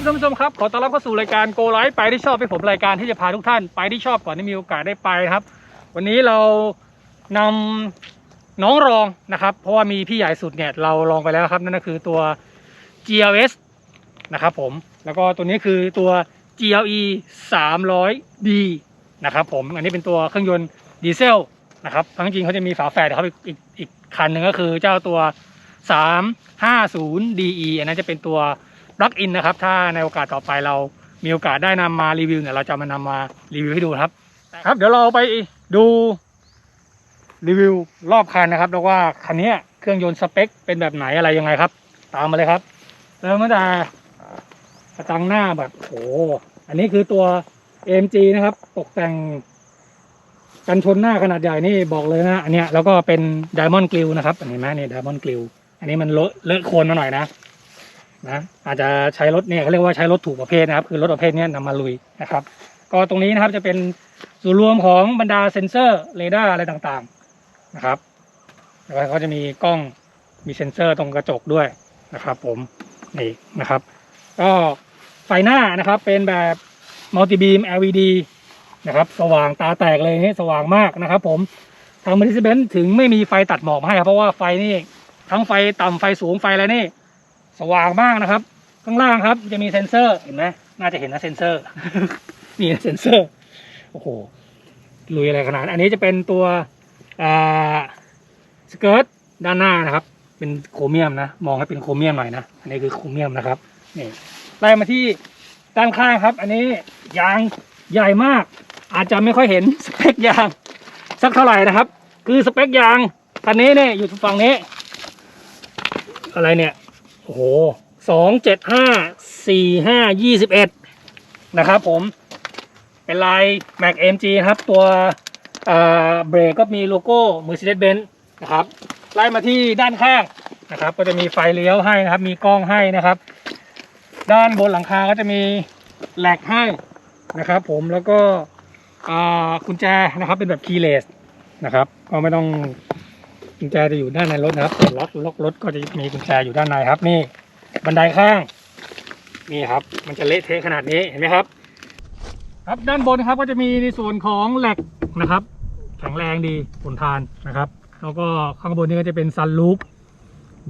ครับท่านผู้ชมครับขอต้อนรับเข้าสู่รายการโกไลฟ์ไปที่ชอบให้ผมรายการที่จะพาทุกท่านไปที่ชอบก่อนที่มีโอกาสได้ไปนะครับ วันนี้เรานำน้องรองนะครับ เพราะว่ามีพี่ใหญ่สุดเนี่ยเราลองไปแล้วครับนั่นก็คือตัว GLS นะครับผมแล้วก็ตัวนี้คือตัว GLE 300D นะครับผมอันนี้เป็นตัวเครื่องยนต์ดีเซลนะครับทั้งจริงเขาจะมีฝาแฝดนะครับอีกอีกอีกคันหนึ่งก็คือเจ้าตัว 350DE อันนั้นจะเป็นตัว ปลั๊กอินนะครับ ถ้าในโอกาสต่อไปเรามีโอกาสได้นำมารีวิวเนี่ยเราจะมานำมารีวิวให้ดูครับ ครับ เดี๋ยวเราไปดูรีวิวรอบคันนะครับแล้วว่าคันนี้เครื่องยนต์สเปคเป็นแบบไหนอะไรยังไงครับ ตามมาเลยครับเริ่มตั้งแต่กระจังหน้าแบบโอ้โหอันนี้คือตัว AMG นะครับ ตกแต่งกันชนหน้าขนาดใหญ่นี่บอกเลยนะ อันเนี้ยแล้วก็เป็น Diamond Grill นะครับอันนี้ไหมนี่ Diamond Grill อันนี้มันเลอะเลอะโคลนมาหน่อยนะ นะอาจจะใช้รถเนี่ยเขาเรียกว่าใช้รถถูกประเภทนะครับ คือรถประเภทนี้ยนำมาลุยนะครับ ก็ตรงนี้นะครับจะเป็นส่วนรวมของบรรดาเซ็นเซอร์เรดาร์อะไรต่างๆนะครับแล้วก็เขาจะมีกล้องมีเซ็นเซอร์ตรงกระจกด้วยนะครับ ผมนี่นะครับ ก็ไฟหน้านะครับเป็นแบบมัลติบีม LED นะครับ สว่างตาแตกเลยนี่สว่างมากนะครับ ผมทาง Mercedes-Benz ถึงไม่มีไฟตัดหมอกให้ครับเพราะว่าไฟนี่ทั้งไฟต่ำไฟสูงไฟอะไรนี่ สว่างมากนะครับ ข้างล่างครับจะมีเซ็นเซอร์เห็นไหมน่าจะเห็นนะเซ็นเซอร์นี่เซ็นเซอร์โอ้โหลุยอะไรขนาดอันนี้จะเป็นตัวสเกิร์ตด้านหน้านะครับ เป็นโครเมียมนะ มองให้เป็นโครเมียมหน่อยนะอันนี้คือโครเมียมนะครับนี่ไล่มาที่ด้านข้างครับ อันนี้ยางใหญ่มาก อาจจะไม่ค่อยเห็นสเปคยาง สักเท่าไหร่นะครับ คือสเปคยางคันนี้เนี่ยอยู่ฝั่งนี้ อะไรเนี่ย อ้โหสองเจ็ดห้าสี่ห้ายี่สิบเอ็ดนะครับผม เป็นลาย Mac MG ครับ ตัวเบรกก็มีโลโก้ Mercedes-Benz นะครับ ไล่มาที่ด้านข้างนะครับ ก็จะมีไฟเลี้ยวให้นะครับ มีกล้องให้นะครับ ด้านบนหลังคาก็จะมีแหลกให้นะครับผมแล้วก็กุญแจนะครับเป็นแบบ keyless นะครับก็ไม่ต้อง กุญแจจะอยู่ด้านในรถนะครับล็อกล็อกรถก็จะมีกุญแจอยู่ด้านในครับ นี่ บันไดข้าง นี่ครับ มันจะเละเทะขนาดนี้เห็นไหมครับ ครับด้านบนครับก็จะมีในส่วนของแหลกนะครับ แข็งแรงดีทนทานนะครับ แล้วก็ข้างบนนี้ก็จะเป็นซันลูป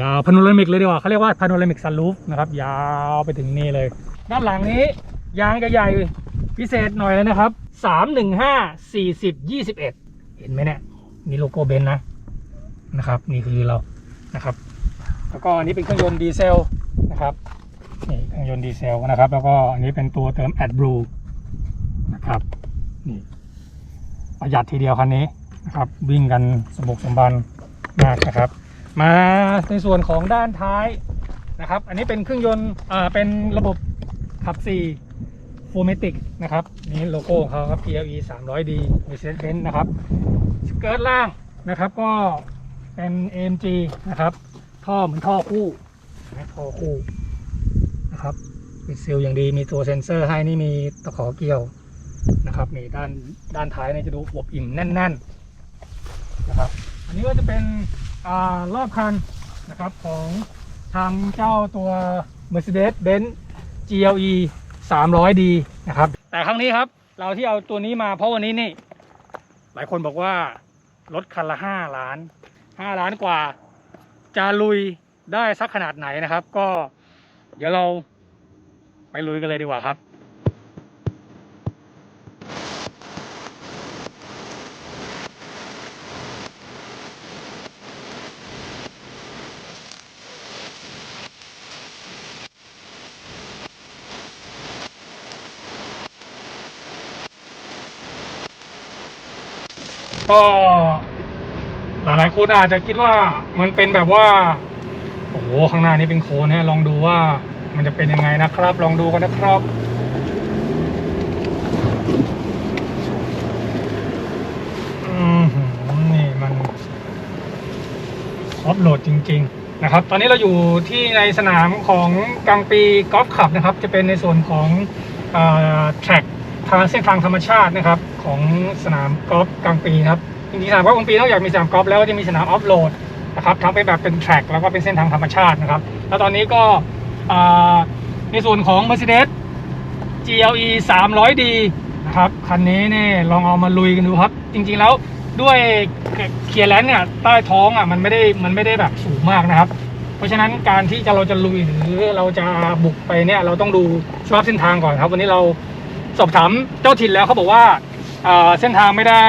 ยาวพาโนรามิกเลยดีกว่าเขาเรียกว่าพาโนรามิกซันลูปนะครับ ยาวไปถึงนี่เลย ด้านหลังนี้ยางจะใหญ่พิเศษหน่อยเลยนะครับสามหนึ่งห้าสี่สิบยี่สิบเอ็ดเห็นไหมเนี่ยมีโลโก้เบนซ์นะ นะครับ นี่คือเรานะครับ แล้วก็อันนี้เป็นเครื่องยนต์ดีเซลนะครับนี่เครื่องยนต์ดีเซลนะครับ แล้วก็อันนี้เป็นตัวเติม AdBlue นะครับนี่ประหยัดทีเดียวคันนี้นะครับ วิ่งกันสมบุกสมบันมากนะครับ มาในส่วนของด้านท้ายนะครับ อันนี้เป็นเครื่องยนต์อ่าเป็นระบบขับ4 f o r m a t i c นะครับนี่โลโก้ของเขาครับ PLE 300D Mercedes-Benz นะครับ สเกิร์ตล่างนะครับ ก็ เป็น AMG นะครับ ท่อเหมือนท่อคู่นะท่อคู่นะครับปิดซีลอย่างดีมีตัวเซ็นเซอร์ให้นี่มีตะขอเกี่ยวนะครับนี่ด้านด้านท้ายนี่จะดูอวบอิ่มแน่น ๆนะครับ อันนี้ก็จะเป็นอารอบคันนะครับของทางเจ้าตัว Mercedes-Benz GLE 300D นะครับ แต่ครั้งนี้ครับ เราที่เอาตัวนี้มาเพราะวันนี้นี่ หลายคนบอกว่ารถคันละห้าล้าน ห้าล้านกว่า จะลุยได้สักขนาดไหนนะครับ ก็เดี๋ยวเราไปลุยกันเลยดีกว่าครับก็ หลายๆคนอาจจะคิดว่ามันเป็นแบบว่า โอ้โห ข้างหน้านี้เป็นโคนฮะลองดูว่ามันจะเป็นยังไงนะครับ ลองดูกันนะครับอืมนี่มันออฟโหลดจริง ๆ นะครับ ตอนนี้เราอยู่ที่ในสนามของกลางปีกอล์ฟคลับนะครับ จะเป็นในส่วนของแทร็กทางเส้นทางธรรมชาตินะครับ ของสนามกอล์ฟกลางปีครับ จริงๆสนามกอล์ฟกลางปีนอกจากมีสนามกอล์ฟแล้วก็จะมีสนามออฟโหลดนะครับทั้งเป็นแบบเป็นแทร็กแล้วก็เป็นเส้นทางธรรมชาตินะครับ แล้วตอนนี้ก็ในส่วนของ Mercedes GLE 300D นะครับคันนี้เนี่ยลองเอามาลุยกันดูครับ จริงๆแล้วด้วยเคียร์แลนด์เนี่ยใต้ท้องอะมันไม่ได้มันไม่ได้แบบสูงมากนะครับ เพราะฉะนั้นการที่จะเราจะลุยหรือเราจะบุกไปเนี่ยเราต้องดูสภาพเส้นทางก่อนครับ วันนี้เราสอบถามเจ้าถิ่นแล้วเขาบอกว่าเส้นทางไม่ได้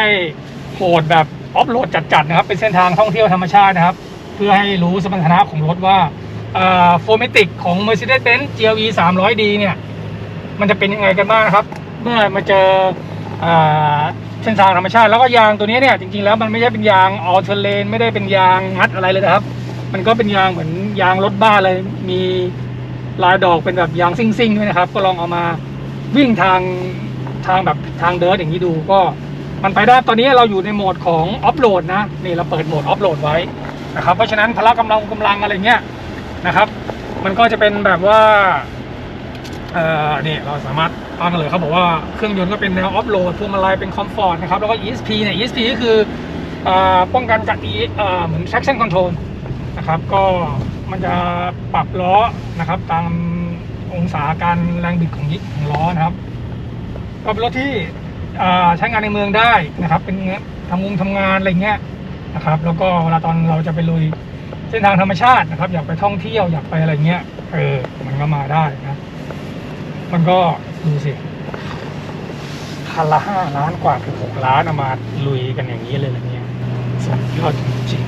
โหดแบบออฟโรดจัดๆนะครับเป็นเส้นทางท่องเที่ยวธรรมชาตินะครับ เพื่อให้รู้สมรรถนะของรถว่าโฟมิติกของ Mercedes-Benz GLE 300D เนี่ยมันจะเป็นยังไงกันบ้างครับ เมื่อมาเจออ่าเส้นทางธรรมชาติแล้วก็ยางตัวนี้เนี่ยจริงๆแล้วมันไม่ใช่เป็นยางออเทเลนไม่ได้เป็นยางงัดอะไรเลยนะครับ มันก็เป็นยางเหมือนยางรถบ้านเลย มีลายดอกเป็นแบบยางซิ่งๆด้วยนะครับ ก็ลองเอามาวิ่งทางทางแบบทางเดินอย่างนี้ดูก็ มันไปได้ตอนนี้เราอยู่ในโหมดของออฟโหลดนะนี่เราเปิดโหมดออฟโหลดไว้นะครับเพราะฉะนั้นพละกำลังกำลังอะไรเงี้ยนะครับ มันก็จะเป็นแบบว่าเอ่อนี่เราสามารถตั้งเลยเขาบอกว่าเครื่องยนต์ก็เป็นแนวออฟโหลดพวงมาลัยเป็นคอมฟอร์ตนะครับแล้วก็ ESP เนี่ย ESP ก็คืออป้องกันจาก E เอ่อเหมือน traction control นะครับก็มันจะปรับล้อนะครับตามองศาการแรงบิดของยิของล้อนะครับก็เป็นรถที่ ใช้งานในเมืองได้นะครับ เป็นทำงงทำงานอะไรเงี้ยนะครับ แล้วก็เวลาตอนเราจะไปลุยเส้นทางธรรมชาตินะครับ อยากไปท่องเที่ยวอยากไปอะไรเงี้ยเออมันก็มาได้นะมันก็ดูสิคันละห้าล้านกว่าถึงหกล้านมาลุยกันอย่างนี้เลยอะไรเนี่ยสุดยอดจริง